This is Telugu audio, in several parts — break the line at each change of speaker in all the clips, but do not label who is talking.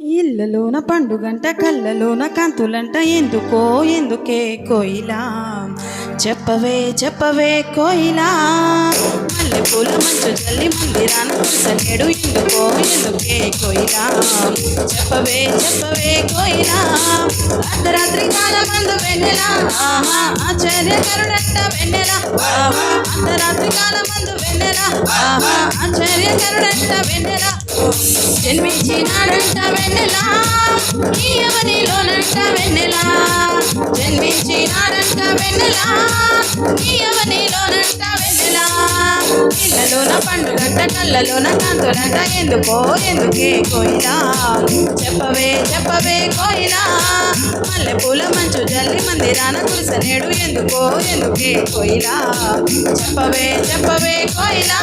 ఇళ్ళలోన పండుగంట కళ్ళలోన కంతులంట. ఎందుకో ఎందుకే కోయిలా? చెప్పవే చెప్పవే కోయిలా? మల్లె పూల మంచు జల్లి మందిరాన కుసలేడు ఎందుకో ఎందుకే కోయిలా? చెప్పవే చెప్పవే కోయిలా? అర్ధరాత్రి కాలమందు వెన్నెలా? ఆహా కరుణట్ట వెన్నెలా? ఆహా అర్ధరాత్రి కాల మందు ఆశ్చర్యకరుడంట వెన్నెలా. జన్మించినాడంట వెన్నెలా. ఈ అవనిలోనంట వెన్నెలా. జన్మించినాడంట వెన్నెలా. ఈ అవనిలోనంట వెన్నెలా ఇళ్ళలోన పండుగంట కళ్ళలోన కాంతులంట ఎందుకో ఎందుకే కోయినా చెప్పవే చెప్పవే కోయినా మల్లె పూల మంచు జల్లి మందిరాన కురిసనేడు ఎందుకో ఎందుకే కోయినా చెప్పవే చెప్పవే కోయినా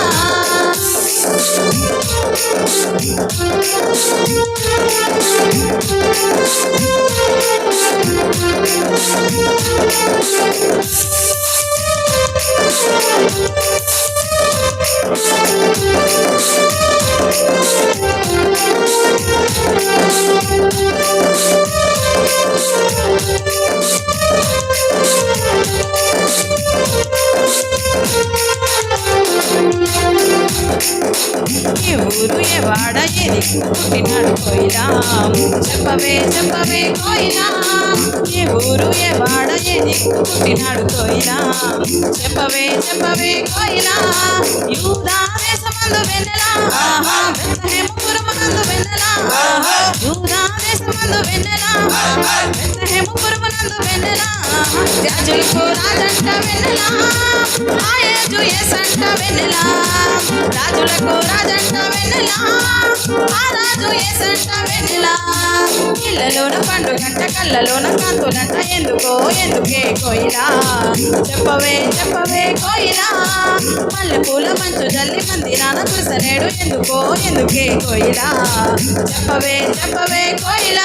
Thank you. పుట్టినాడు కోయిలా చెప్పవే చెప్పవే కోయిలా ఏ ఊరు ఏ వాడ ఏది పుట్టినాడు కోయిలా చెప్పవే చెప్పవే కోయిలా యూదా దేశమందు వెన్నెలా ఆహా పురమందు వెన్నెలా యూదా దేశమందు వెన్నెలా? ఆహా బెత్లెహేము వెన్నెలా? ఆహా రాజులకు రాజంట వెన్నెలా? ఆయజు ఎసంట వెన్నెలా? రాజులకు రాజంట వెన్నెలా? ఆ రాజు ఎసంట వెన్నెలా? ఇళ్ళలోన పండుగంట కళ్ళలోన కాంతులంట. ఎందుకో ఎందుకే కోయిలా? చెప్పవే చెప్పవే కోయిలా? మల్లె పూల మంచు జల్లి మందిరాన కుసనేడు ఎందుకో ఎందుకే కోయిలా? చెప్పవే చెప్పవే కోయిలా?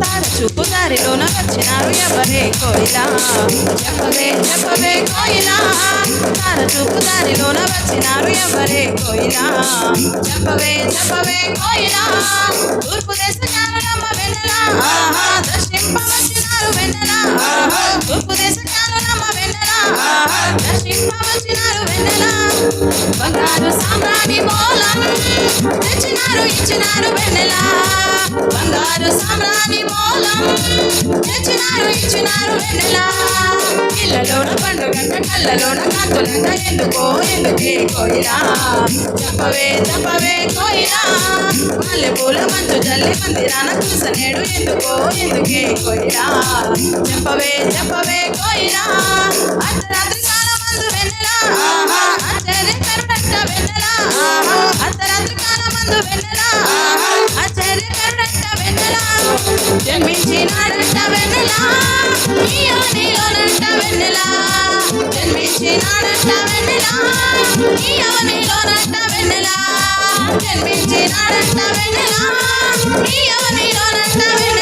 తార చూపు దారిలోన వచ్చినారు ఎవరే కోయిలా చెప్పవే చెప్పవే కోయిలా తార చూపు దారిలోన వచ్చినారు ఎవరే కోయిలా చెప్పవే చెప్పవే కోయిలా తూర్పు దేశ కానులమ్మ వెన్నెలా దర్శింపవచ్చినారు వెన్నెలా తూర్పు తెచ్చినారు ఇచ్చినారు వెన్నెలా. బంగారు సామ్రాణి మూలం తెచ్చినారు ఇచ్చినారు వెన్నెలా. ఇళ్ళలోన పండుగంట కళ్ళలోన కాంతులంట ఎందుకో ఎందుకే కోయిలా. తప్పవే తప్పవే కోయిలా. మల్లె పూల మంచు జల్లి మందిరాన కుసనేడు ఎందుకో ఎందుకే కోయిలా. చెప్పవే చెప్పవే కోయిలా. అర్ధరాత్రి వెన్నెలా? ఆహా ఆశ్చర్యకరుడంట వెన్నెలా? జన్మించినాడంట వెన్నెలా? నీలో అవనిలోనంట వెన్నెలా? జన్మించినాడంట వెన్నెలా? నీలో అవనిలోనంట వెన్నెలా? జన్మించినాడంట వెన్నెలా? నీలో అవనిలోనంట వెన్నెలా?